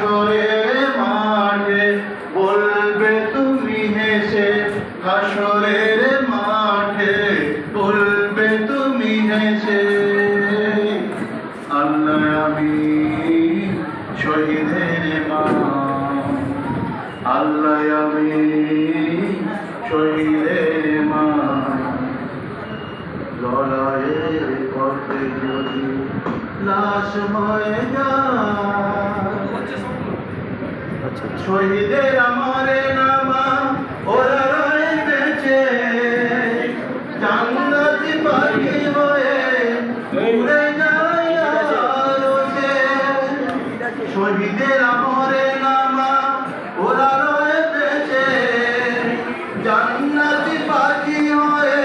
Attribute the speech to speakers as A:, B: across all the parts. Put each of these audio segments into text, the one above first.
A: হাসরের মাঠে বলবে তুমি হেসে, হাসরের মাঠে বলবে তুমি হেসে। আল্লাহ আমি শহীদের মা আল্লাহ আমি শহীদের মা লড়াইয়ের পথে যদি লাশ হয়ে শহীদের আমারে নামা, ওরা রয়ে বেঁচে জান্নাতি পাখি হয়ে উড়ে যায় আলোতে শহীদের আমরে নামা, ওরা রয়ে বেঁচে জান্নাতি পাখি হয়ে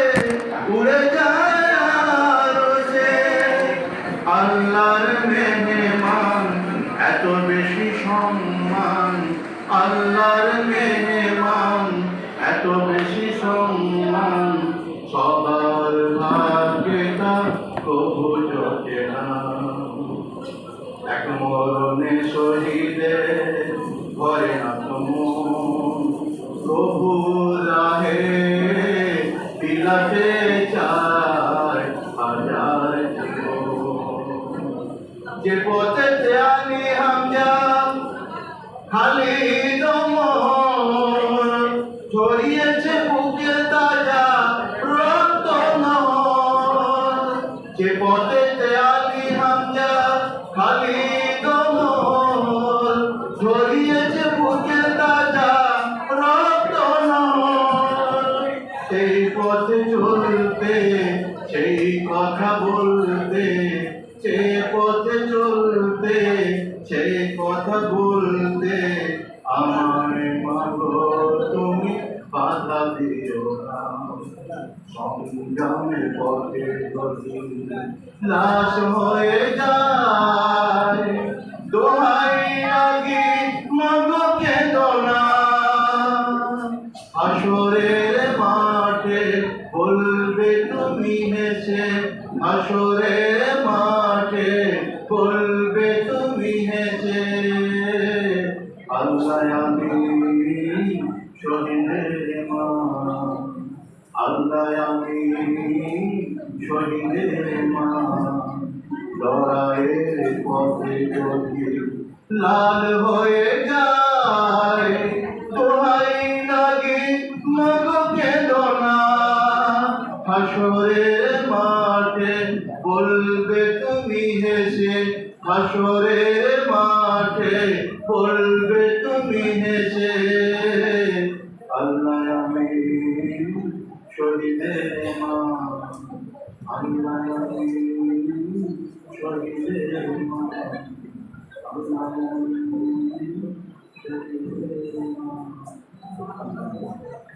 A: উড়ে যায় আলোতে আল্লাহর মেহমান, এত বেশি সম্মান। আল্লাহর মেহমান, এত বেশি সম্মান সবার ভাগ্যে কবু জোটে এক মরণে শহীদে ঘরে না প্রভু রাহে বিলাতে চায় হাজার যে পথে আমি হামজা খালি যে পথে আমি হামজা খালি তাজা রক্ত সেই পথে চলতে, সেই কথা বলতে, সে পথে চলতে সেই কথা বলতে দিও না সংগ্রামের পথে লাশ হয়ে যায় দোহাই আগে মাগো কেঁদো না আসরের মাঠে বলবে তুমি হেসে আসরের মাঠে বলবে তুমি হেসে আল্লাহ আমি শহীদের মা আল্লাহ আমি শহীদের মা লড়াইয়ের পথে যদি লাল হয়ে যায়। দোহাই লাগে মগো কেদনা হাসরের মাঠে বলবে তুমি হেসে হাসরের মাঠে বলবে তুমি হেসে আল্লাহ আমি